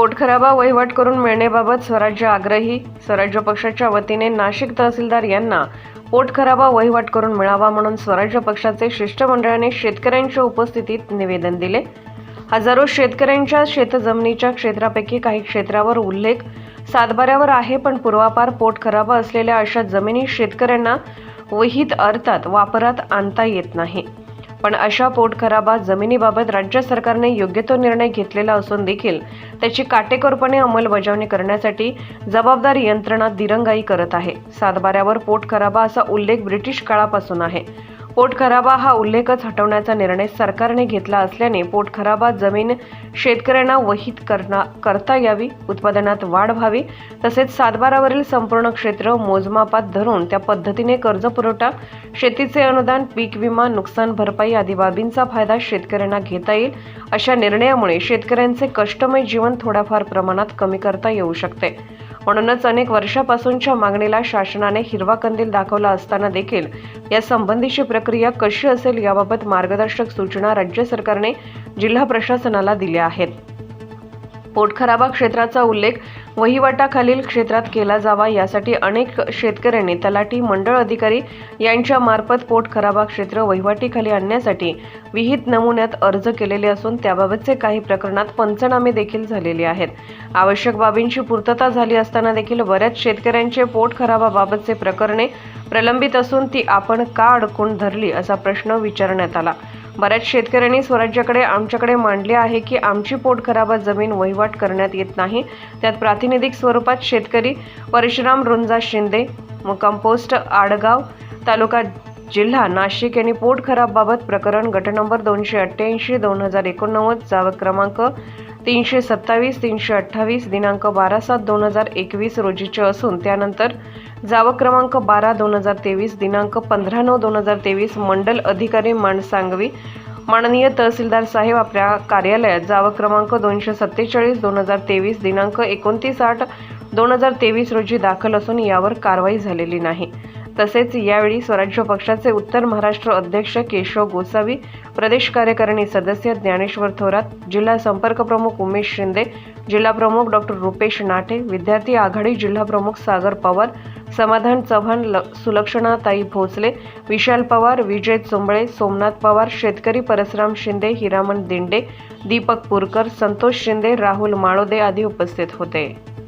पोटखराबा वहिवाट करून मिळण्याबाबत स्वराज्य आग्रही स्वराज्य पक्षाच्या वतीने नाशिक तहसीलदार यांना पोटखराबा वहिवाट करून मिळावा म्हणून स्वराज्य पक्षाचे शिष्टमंडळाने शेतकऱ्यांच्या उपस्थितीत निवेदन दिले. हजारो शेतकऱ्यांच्या शेतजमिनीच्या क्षेत्रापैकी काही क्षेत्रावर उल्लेख सातबाऱ्यावर आहे पण पूर्वापार पोटखराबा असलेल्या अशा जमिनी शेतकऱ्यांना वहीत अर्थात वापरात आणता येत नाही. पण अशा पोटखराबा जमिनीबाबत राज्य सरकारने योग्य तो निर्णय घेतलेला असून देखील त्याची काटेकोरपणे अंमलबजावणी करण्यासाठी जबाबदार यंत्रणा दिरंगाई करत आहे. सातबाऱ्यावर पोटखराबा असा उल्लेख ब्रिटिश काळापासून आहे. पोटखराबा हा उल्लेखच हटवण्याचा निर्णय सरकारने घेतला असल्याने पोटखराबा जमीन शेतकऱ्यांना वहीत करना करता यावी उत्पादनात वाढ व्हावी तसेच सातबारावरील संपूर्ण क्षेत्र मोजमापात धरून त्या पद्धतीने कर्ज पुरवठा शेतीचे अनुदान पीक विमा नुकसान भरपाई आदी बाबींचा फायदा शेतकऱ्यांना घेता येईल अशा निर्णयामुळे शेतकऱ्यांचे कष्टमय जीवन थोड्याफार प्रमाणात कमी करता येऊ शकते. म्हणूनच अनेक वर्षापासूनच्या मागणीला शासनाने हिरवा कंदील दाखवला असताना देखील या संबंधीची प्रक्रिया कशी असेल याबाबत मार्गदर्शक सूचना राज्य सरकारने जिल्हा प्रशासनाला दिल्या आहेत. पोटखराबा क्षेत्राचा उल्लेख वहिवाटाखालील क्षेत्रात केला जावा यासाठी अनेक शेतकऱ्यांनी तलाठी मंडळ अधिकारी यांच्या मार्फत पोटखराबा क्षेत्र वहिवाटीखाली आणण्यासाठी विहित नमुन्यात अर्ज केलेले असून त्याबाबतचे काही प्रकरणात पंचनामे देखील झालेले आहेत. आवश्यक बाबींची पूर्तता झाली असताना देखील बऱ्याच शेतकऱ्यांचे पोटखराबाबाबतचे प्रकरणे प्रलंबित असून ती आपण का अडकून धरली असा प्रश्न विचारण्यात आला. बऱ्याच शेतकऱ्यांनी स्वराज्याकडे आमच्याकडे मांडले आहे की आमची पोटखराबा जमीन वहिवाट करण्यात येत नाही. त्यात प्रातिनिधिक स्वरूपात शेतकरी परशुराम रुंजा शिंदे कंपोस्ट आडगाव तालुका जिल्हा नाशिक यांनी पोटखराबाबत प्रकरण गट नंबर दोनशे अठ्ठ्याऐंशी दोन हजार एकोणनव्वद जावक क्रमांक तीनशे सत्तावीस तीनशे अठ्ठावीस दिनांक बारा सात दोन हजार एकवीस रोजीचे असून त्यानंतर जाव क्रमांक बारा दोन हजार तेवीस दिनांक पंधरा नऊ दोन हजार तेवीस मंडल अधिकारी माणसांगवी माननीय तहसीलदार साहेब आपल्या कार्यालयात. जाव क्रमांक दोनशे सत्तेचाळीस दोन हजार तेवीस दिनांक एकोणतीस आठ दोन हजार तेवीस रोजी दाखल असून यावर कारवाई झालेली नाही. तसेच यावेळी स्वराज्य पक्षाचे उत्तर महाराष्ट्र अध्यक्ष केशव गोसावी प्रदेश कार्यकारिणी सदस्य ज्ञानेश्वर थोरात जिल्हा संपर्क प्रमुख उमेश शिंदे जिल्हा प्रमुख डॉक्टर रुपेश नाटे विद्यार्थी आघाडी जिल्हा प्रमुख सागर पवार समाधान चव्हाण ल सुलक्षणाताई भोसले विशाल पवार विजय चुंबळे सोमनाथ पवार शेतकरी परसराम शिंदे हिरामन दिंडे दीपक पुरकर संतोष शिंदे राहुल माळोदे आदी उपस्थित होते.